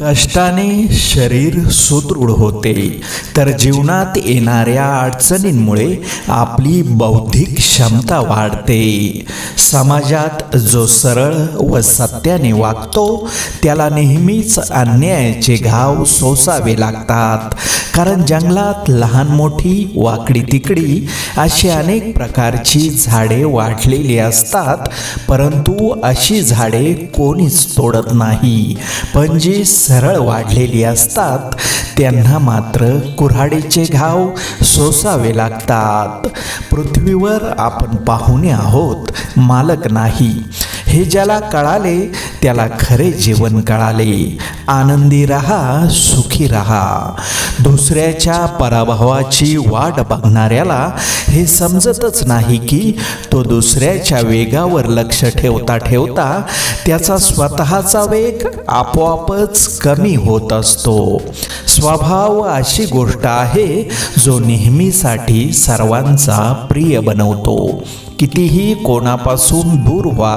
कष्टाने शरीर सुदृढ होते. तर जीवनात येणाऱ्या अडचणींमुळे आपली बौद्धिक क्षमता वाढते. समाजात जो सरळ व सत्याने वागतो त्याला नेहमीच अन्यायाचे घाव सोसावे लागतात. कारण जंगलात लहान मोठी वाकडी तिकडी अशी अनेक प्रकारची झाडे वाढलेली असतात परंतु अशी झाडे कोणीच तोडत नाही. पण जी सरळ वाढलेली असतात त्यांना मात्र कुऱ्हाडीचे घाव सोसावे लागतात. पृथ्वीवर आपण पाहुणे आहोत मालक नाही. हे ज्याला कळाले त्याला खरे जीवन कळाले. आनंदी रहा सुखी रहा. दुसऱ्याच्या पराभवाची वाट बघणाऱ्याला हे समजतच नाही की तो दुसऱ्याच्या वेगावर लक्ष ठेवता ठेवता त्याचा स्वतःचा वेग आपोआपच कमी होत असतो. स्वभाव अशी गोष्ट आहे जो नेहमीसाठी सर्वांचा प्रिय बनवतो. कितीही कोणापासून दूर व्हा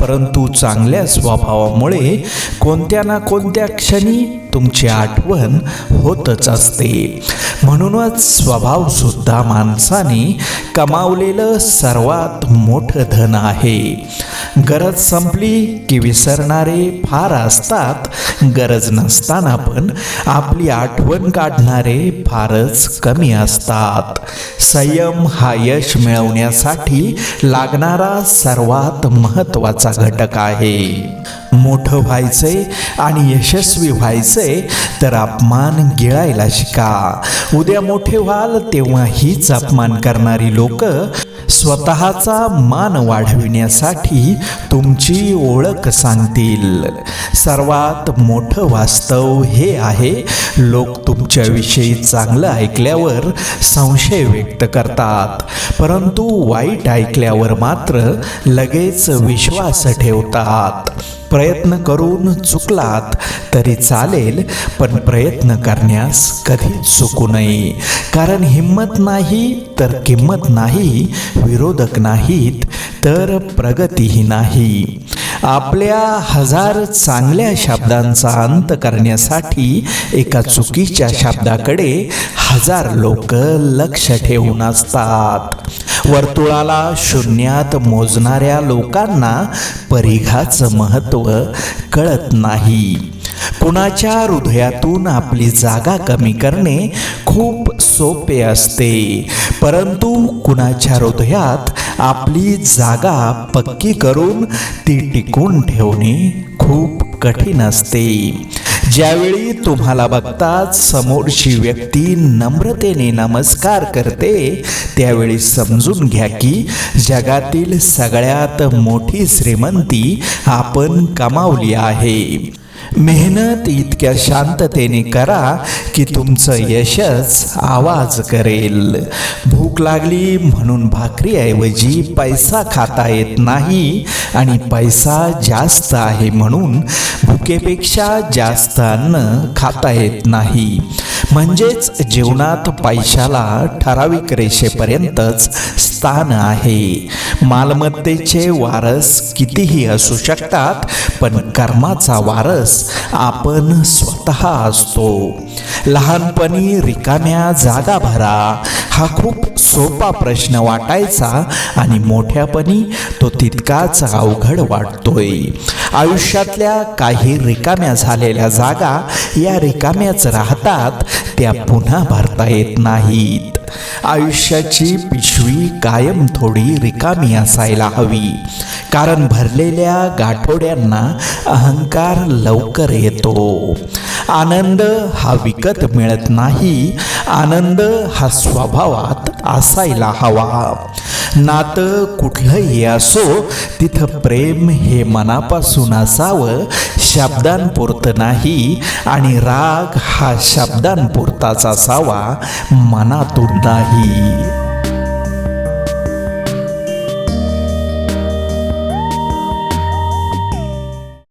परंतु चांगल्या स्वभावामुळे कोणत्या ना कोणत्या क्षणी तुमची आठवण होतच असते. म्हणूनच स्वभावसुद्धा माणसाने कमावलेलं सर्वात मोठं धन आहे. गरज संपली की विसरणारे फार असतात. गरज नसताना पण आपली आठवण काढणारे फारच कमी असतात. संयम हा यश मिळवण्यासाठी लागणारा सर्वात महत्त्वाचा घटक आहे. मोठं व्हायचंय आणि यशस्वी व्हायचंय तर अपमान गिळायला शिका. उद्या मोठे व्हाल तेव्हा हीच अपमान करणारी लोक स्वतःचा मान वाढविण्यासाठी तुमची ओळख सांगतील. सर्वात मोठं वास्तव हे आहे लोक तुमच्याविषयी चांगलं ऐकल्यावर संशय व्यक्त करतात परंतु वाईट ऐकल्यावर मात्र लगेच विश्वास ठेवतात. प्रयत्न करून चुकलात तरी चालेल पण प्रयत्न करण्यास कधी चुकू नये. कारण हिंमत नाही तर किंमत नाही विरोधक नाहीत तर प्रगतीही नाही. आपल्या हजार चांगल्या शब्दांचा अंत करण्यासाठी एका चुकीच्या शब्दाकडे हजार लोक लक्ष ठेवून असतात. वर्तुळाला शून्यात मोजणाऱ्या लोकांना परिघाचं महत्त्व कळत नाही. कुणाच्या हृदयातून आपली जागा कमी करणे खूप सोपे असते. परंतु कुणाच्या हृदयात आपली जागा पक्की करून ती टिकून ठेवणे खूप कठीण असते. ज्यावेळी तुम्हाला बघताच समोरची व्यक्ती नम्रतेने नमस्कार करते त्यावेळी समजून घ्या की जगातील सगळ्यात मोठी श्रीमंती आपण कमावली आहे. मेहनत इतक्या शांततेने करा की तुमचं यशच आवाज करेल. भूक लागली म्हणून भाकरीऐवजी पैसा खाता येत नाही आणि पैसा जास्त आहे म्हणून भुकेपेक्षा जास्त अन्न खाता येत नाही. म्हणजेच जीवनात पैशाला ठराविक रेषेपर्यंतच स्थान आहे. मालमत्तेचे वारस कितीही असू शकतात पण कर्माचा वारस आपण स्वतः असतो. लहानपणी रिकाम्या जागा भरा हा खूप सोपा प्रश्न वाटायचा आणि मोठ्यापणी तो तितकाच अवघड वाटतोय. आयुष्यातल्या काही रिकाम्या झालेल्या जागा या रिकाम्याच राहतात त्या पुन्हा भरता येत नाहीत. आयुष्याची पिशवी कायम थोडी रिकामी असायला हवी. कारण भरलेल्या गाठोड्यांना अहंकार लवकर येतो. आनंद हा विकत मिळत नाही आनंद हा स्वभावात असायला हवा. नातं कुठलंही असो तिथं प्रेम हे मनापासून असावं शब्दांपुरतं नाही आणि राग हा शब्दांपुरताच असावा मनातून नाही.